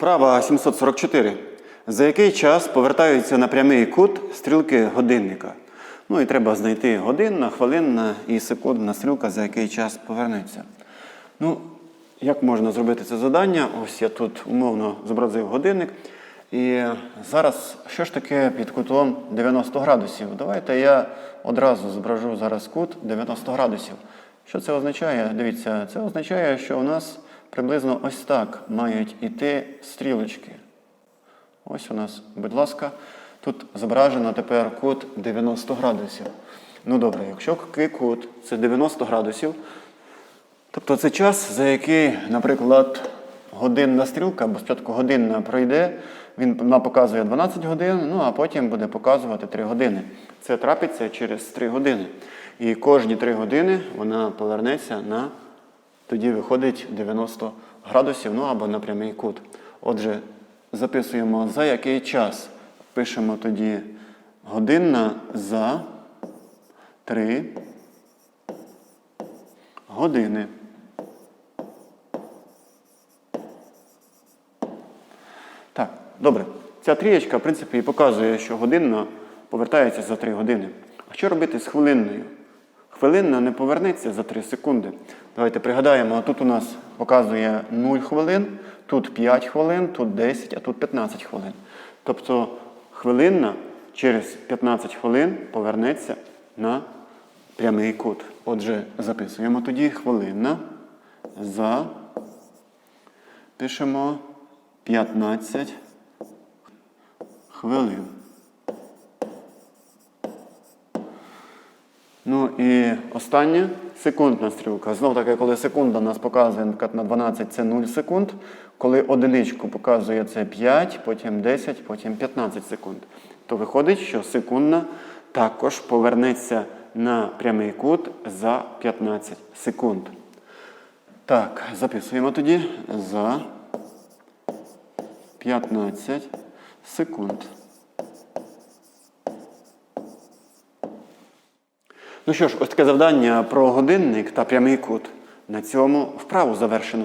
Вправа 744. За який час повертаються на прямий кут стрілки годинника? Ну і треба знайти годинна, хвилинна і секундна стрілка, за який час повернеться. Ну, як можна зробити це завдання? Ось я тут умовно зобразив годинник. І зараз що ж таке під кутом 90 градусів? Давайте я одразу зображу зараз кут 90 градусів. Що це означає? Дивіться, це означає, що у нас приблизно ось так мають іти стрілочки. Ось у нас, будь ласка, тут зображено тепер кут 90 градусів. Ну добре, якщо кут це 90 градусів, тобто це час, за який, наприклад, годинна стрілка, бо спочатку годинна пройде, він вона показує 12 годин, ну а потім буде показувати 3 години. Це трапиться через 3 години. І кожні 3 години вона повернеться на тоді виходить 90 градусів, ну або на прямий кут. Отже, записуємо за який час. Пишемо тоді годинна за 3 години. Так, добре. Ця трієчка, в принципі, і показує, що годинна повертається за 3 години. А що робити з хвилинною? Хвилинна не повернеться за 3 секунди. Давайте пригадаємо, тут у нас показує 0 хвилин, тут 5 хвилин, тут 10, а тут 15 хвилин. Тобто хвилинна через 15 хвилин повернеться на прямий кут. Отже, записуємо тоді хвилинна за пишемо 15 хвилин. Ну і остання секундна стрілка. Знов таки, коли секунда нас показує на 12, це 0 секунд. Коли одиничку показує це 5, потім 10, потім 15 секунд. То виходить, що секундна також повернеться на прямий кут за 15 секунд. Так, записуємо тоді за 15 секунд. Ну що ж, ось таке завдання про годинник та прямий кут. На цьому вправу завершено.